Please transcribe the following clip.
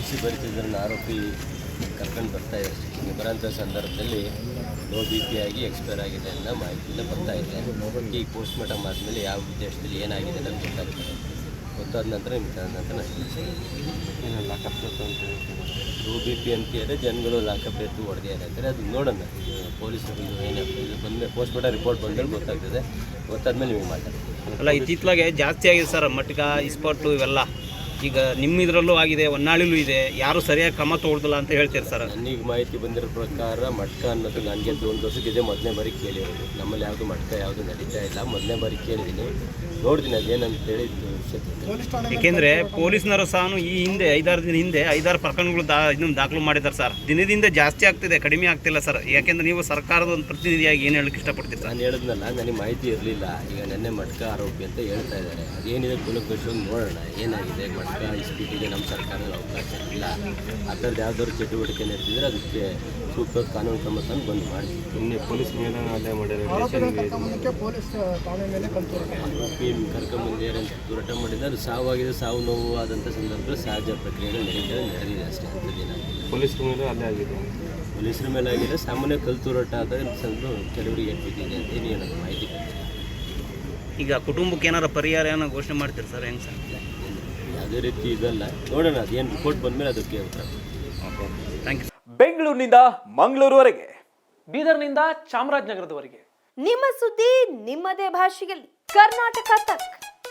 ಔಷಧಿ ಬರೀತಿದ್ದರನ್ನು ಆರೋಪಿ ಕರ್ಕೊಂಡು ಬರ್ತಾ ಇದೆ. ಬರೋಂಥ ಸಂದರ್ಭದಲ್ಲಿ ಲೋ ಬಿ ಪಿ ಆಗಿ ಎಕ್ಸ್ಪೈರ್ ಆಗಿದೆ ಅನ್ನೋ ಮಾಹಿತಿಯಿಂದ ಬರ್ತಾ ಇದೆ. ಈ ಪೋಸ್ಟ್ ಮಾರ್ಟಮ್ ಆದಮೇಲೆ ಯಾವ ಉದ್ದೇಶದಲ್ಲಿ ಏನಾಗಿದೆ ಅಂತ ಗೊತ್ತಾಗ್ತದೆ ಗೊತ್ತಾದ ನಂತರ ನಿಮ್ಗೆ ನಂತರ ಲೋ ಬಿ ಪಿ ಅಂತ ಹೇಳಿದ್ರೆ ಜನಗಳು ಲಾಕಪ್ ಎತ್ತು ಹೊಡೆದೇ ಅಂತಾರೆ. ಅದು ನೋಡೋಣ. ಪೊಲೀಸರು ಏನಾಗ್ತದೆ ಇದು ಬಂದಮೇಲೆ ಪೋಸ್ಟ್ ಮಾರ್ಟಮ್ ರಿಪೋರ್ಟ್ ಬಂದಮೇಲೆ ಗೊತ್ತಾಗ್ತದೆ. ಗೊತ್ತಾದ್ಮೇಲೆ ನಿಮಗೆ ಮಾತಾಡ್ತೀವಿ ಅಲ್ಲ ಇತ್ತಿತ್ತಲಾಗೆ ಜಾಸ್ತಿ ಆಗಿದೆ ಸರ್ ಮಟ್ಕ ಇಸ್ಪಾಟು ಇವೆಲ್ಲ. ಈಗ ನಿಮ್ಮ ಇದರಲ್ಲೂ ಆಗಿದೆ ಹೊನ್ನಾಳಿಲೂ ಇದೆ ಯಾರು ಸರಿಯಾಗಿ ಕ್ರಮ ತಗೊಳ್ದಿಲ್ಲ ಅಂತ ಹೇಳ್ತೀರಿ ಸರ್? ನನಗೆ ಮಾಹಿತಿ ಬಂದಿರೋ ಪ್ರಕಾರ ಮಟ್ಕ ಅನ್ನೋದು ನನಗೆ ಒಂದು ವರ್ಷಕ್ಕಿದೆ ಮೊದಲನೇ ಬಾರಿ ಕೇಳಿರೋದು. ನಮ್ಮಲ್ಲಿ ಯಾವುದು ಮಟ್ಕ ಯಾವುದು ನಡೀತಾ ಇಲ್ಲ. ಮೊದಲನೇ ಬಾರಿ ಕೇಳಿದ್ದೀನಿ. ನೋಡ್ತೀನಿ ಅದೇನಂತೇಳಿ ಏಕೆಂದರೆ ಪೊಲೀಸ್ನವರು ಸಹ ಈ ಹಿಂದೆ ಐದಾರು ದಿನ ಹಿಂದೆ ಐದಾರು ಪ್ರಕರಣಗಳು ದಾ ಇದನ್ನು ದಾಖಲು ಮಾಡಿದ್ದಾರೆ ಸರ್. ದಿನದಿಂದ ಜಾಸ್ತಿ ಆಗ್ತಿದೆ ಕಡಿಮೆ ಆಗ್ತಿಲ್ಲ ಸರ್. ಯಾಕೆಂದ್ರೆ ನೀವು ಸರ್ಕಾರದ ಒಂದು ಪ್ರತಿನಿಧಿಯಾಗಿ ಏನು ಹೇಳಕ್ಕೆ ಇಷ್ಟಪಡ್ತೀರಿ ನಾನು ಹೇಳಿದ್ನಲ್ಲ ನನಗೆ ಮಾಹಿತಿ ಇರಲಿಲ್ಲ. ಈಗ ನೆನ್ನೆ ಮಟ್ಕ ಆರೋಪಿ ಅಂತ ಹೇಳ್ತಾ ಇದ್ದಾರೆ. ಅದೇನಿದೆ ಕುಲಕೃಷ್ಣ ನೋಡೋಣ ಏನಾಗಿದೆ ಮಟ್ಕ ಇಸ್ಪೀಟಿಗೆ ನಮ್ಮ ಸರ್ಕಾರದ ಅವಕಾಶ ಇಲ್ಲ. ಆ ಥರದ್ದು ಯಾವ್ದಾದ್ರು ಚಟುವಟಿಕೆ ನಡೆಸಿದ್ರೆ ಅದಕ್ಕೆ ಸೂಕ್ತ ಕಾನೂನು ಕ್ರಮ ತಂದು ಬಂದು ಮಾಡಿ. ಸುಮ್ಮನೆ ಪೊಲೀಸ್ ಮೇಲೆ ಅಲ್ಲೇ ಮಾಡಿದ್ರೆ ಪೊಲೀಸ್ ಠಾಣೆ ಮೇಲೆ ಮಾಡಿದ್ರೆ ಅದು ಸಾವಾಗಿದೆ ಸಾವು ನೋವು ಆದಂಥ ಸಂದರ್ಭದಲ್ಲಿ ಸಹಜ ಪ್ರಕ್ರಿಯೆಗಳು ನಡೀತದೆ ನಡೆದಿದೆ ಅಷ್ಟೇ. ಅಂಥದ್ದೇನ ಪೊಲೀಸರ ಮೇಲೆ ಅಲ್ಲೇ ಆಗಿದೆ. ಪೊಲೀಸರ ಮೇಲೆ ಆಗಿದೆ. ಸಾಮಾನ್ಯ ಕಲ್ ತೂರಾಟ ಆದಾಗ ಸ್ವಲ್ಪ ಕೆಲವರಿಗೆ ಬಿದ್ದಿದೆ ಅಂತ ಏನು ಏನೋ ಮಾಹಿತಿ ಈಗ ಕುಟುಂಬಕ್ಕೆ ಏನಾರ ಪರಿಹಾರ ಏನೋ ಘೋಷಣೆ ಮಾಡ್ತೀರಿ ಸರ್? ಹೆಂಗೆ ಸರ್? ಯಾವುದೇ ರೀತಿ ಇದಲ್ಲ. ನೋಡೋಣ ಅದೇನು ರಿಪೋರ್ಟ್ ಬಂದಮೇಲೆ ಅದಕ್ಕೆ ಉತ್ತರ ಥ್ಯಾಂಕ್ ಯು ಬೆಂಗಳೂರಿನಿಂದ ಮಂಗಳೂರುವರೆಗೆ. ಬೀದರ್ನಿಂದ ಚಾಮರಾಜನಗರದವರೆಗೆ. ನಿಮ್ಮ ಸುದ್ದಿ ನಿಮ್ಮದೇ ಭಾಷೆಯಲ್ಲಿ. ಕರ್ನಾಟಕ ತಕ್.